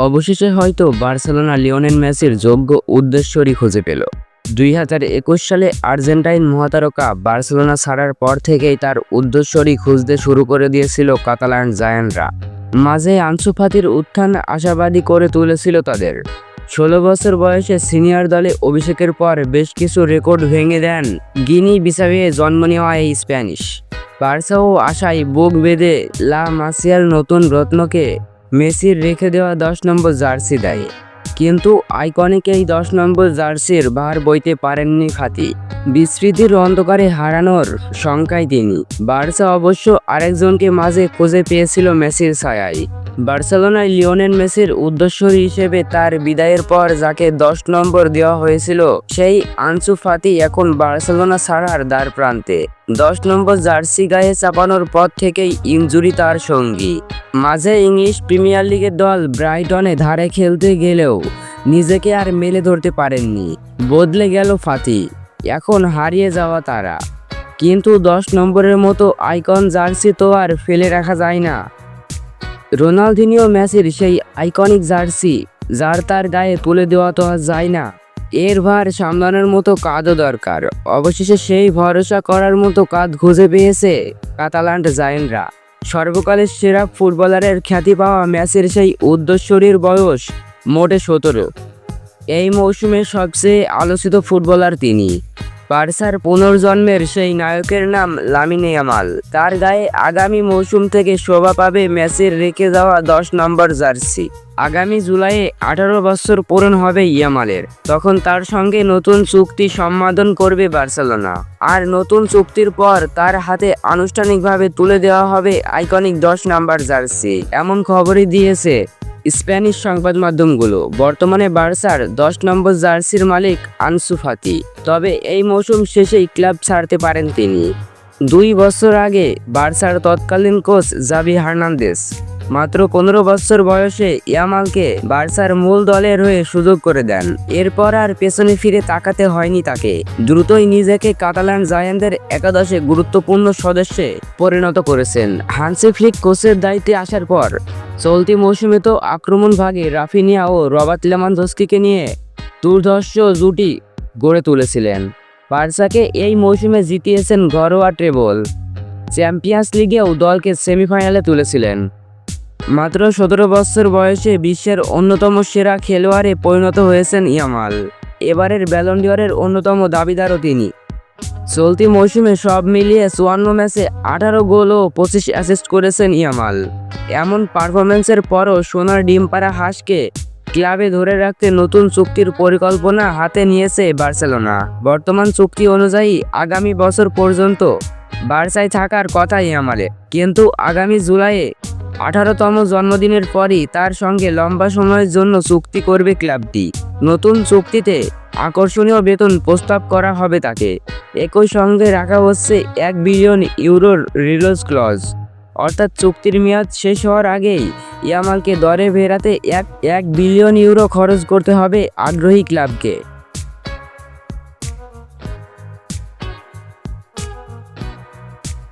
অবশেষে হয়তো Barcelona Lionel মেসির যোগ্য উদ্দেশ্যরই খুঁজে পেল। দুই হাজার একুশ সালে আর্জেন্টাইন মহাতারকা বার্সেলোনা ছাড়ার পর থেকেই তার উদ্দেশ্যরই খুঁজতে শুরু করে দিয়েছিল কাতালান জায়ানরা। মাঝে আনসুফাতির উত্থান আশাবাদী করে তুলেছিল তাদের। ষোলো বছর বয়সে সিনিয়র দলে অভিষেকের পর বেশ কিছু রেকর্ড ভেঙে দেন গিনি বিসাবে জন্ম নেওয়া এই স্প্যানিশ। বার্সাও আশায় বুক বেঁধে লা মাসিয়াল নতুন রত্নকে মেসির রেখে দেওয়া দশ নম্বর জার্সি দেয়। কিন্তু আইকনিক এই দশ নম্বর জার্সির ভার বইতে পারেননি খাতি। বিস্মৃতির অন্ধকারে হারানোর শঙ্কায় তিনি। বার্সা অবশ্য আরেকজনকে মাঝে খুঁজে পেয়েছিল মেসির ছায়ায়। বার্সেলোনায় লিওনেল মেসির উদ্দেশ্য হিসেবে তার বিদায়ের পর যাকে দশ নম্বর দেওয়া হয়েছিল, সেই আনসু ফাতি এখন বার্সেলোনা ছাড়ার দ্বার প্রান্তে। দশ নম্বর জার্সি গায়ে চাপানোর পর থেকেই ইনজুরি তার সঙ্গী। মাঝে ইংলিশ প্রিমিয়ার লিগের দল ব্রাইটনে ধারে খেলতে গেলেও নিজেকে আর মেলে ধরতে পারেননি। বদলে গেল ফাতি, এখন হারিয়ে যাওয়া তারা। কিন্তু দশ নম্বরের মতো আইকন জার্সি তো আর ফেলে রাখা যায় না। রোনালদিনিও মেসির সেই আইকনিক জার্সি, যার তার গায়ে তুলে দেওয়া তো যায় না। এর ভার সামলানোর মতো কাজও দরকার। অবশেষে সেই ভরসা করার মতো কাঁধ খুঁজে পেয়েছে কাতালান্ট জায়েনরা। সর্বকালের সেরা ফুটবলারের খ্যাতি পাওয়া ম্যাচের সেই উদ্দেশ্যরীর বয়স মোটে সতেরো। এই মৌসুমে সবচেয়ে আলোচিত ফুটবলার তিনি। বার্সার পুনর্জন্মের সেই নায়কের নাম লামিনে ইয়ামাল। তার গায়ে আগামী মৌসুম থেকে শোভা পাবে ম্যাচের রেখে যাওয়া দশ নম্বর জার্সি। আগামী জুলাইয়ে আঠারো বছর পূরণ হবে ইয়ামালের। তখন তার সঙ্গে নতুন চুক্তি সম্পাদন করবে বার্সেলোনা। আর নতুন চুক্তির পর তার হাতে আনুষ্ঠানিকভাবে তুলে দেওয়া হবে আইকনিক দশ নাম্বার জার্সি। এমন খবরই দিয়েছে স্প্যানিশ সংবাদ মাধ্যমগুলো। বর্তমানে বার্সার দশ নম্বর জার্সির মালিক আনসু ফাতি। তবে এই মৌসুম শেষেই ক্লাব ছাড়তে পারেন তিনি। দুই বছর আগে বার্সার তৎকালীন কোচ জাভি হার্নান্দেস মাত্র পনেরো বছর বয়সে ইয়ামালকে বার্সার মূল দলের হয়ে সুযোগ করে দেন। এরপর আর পেছনে ফিরে তাকাতে হয়নি তাকে। দ্রুতই নিজেকে কাতালান জায়ানদের একাদশে গুরুত্বপূর্ণ সদস্যে পরিণত করেছেন। হানসি ফ্লিক কোচের দায়িত্বে আসার পর চলতি মৌসুমে তো আক্রমণ ভাগে রাফিনিয়া ও রবার্ট লেমানদস্কিকে নিয়ে দুর্ধর্ষ জুটি গড়ে তুলেছিলেন। বার্সাকে এই মৌসুমে জিতিয়েছেন ঘরোয়া ট্রেবল। চ্যাম্পিয়ন্স লিগেও দলকে সেমিফাইনালে তুলেছিলেন। মাত্র সতেরো বছর বয়সে বিশ্বের অন্যতম সেরা খেলোয়াড়ে পরিণত হয়েছেন ইয়ামাল। এবারের ব্যালন্ডিয়রের অন্যতম দাবিদারও তিনি। চলতি মৌসুমে সব মিলিয়ে চুয়ান্ন ম্যাচে আঠারো গোল ও পঁচিশ অ্যাসিস্ট করেছেন ইয়ামাল। এমন পারফরমেন্সের পরও সোনার ডিম পাড়া হাঁসকে ক্লাবে ধরে রাখতে নতুন চুক্তির পরিকল্পনা হাতে নিয়েছে বার্সেলোনা। বর্তমান চুক্তি অনুযায়ী আগামী বছর পর্যন্ত বার্সায় থাকার কথা ইয়ামালে কিন্তু আগামী জুলাইয়ে আঠারোতম জন্মদিনের পরই তার সঙ্গে লম্বা সময়ের জন্য চুক্তি করবে ক্লাবটি। নতুন চুক্তিতে আকর্ষণীয় বেতন প্রস্তাব করা হবে তাকে। একই সঙ্গে রাখা হচ্ছে এক বিলিয়ন ইউরোর রিলোজ ক্লজ। অর্থাৎ চুক্তির মেয়াদ শেষ হওয়ার আগেই ইয়ামালকে দরে ফেরাতে এক এক বিলিয়ন ইউরো খরচ করতে হবে আগ্রহী ক্লাবকে।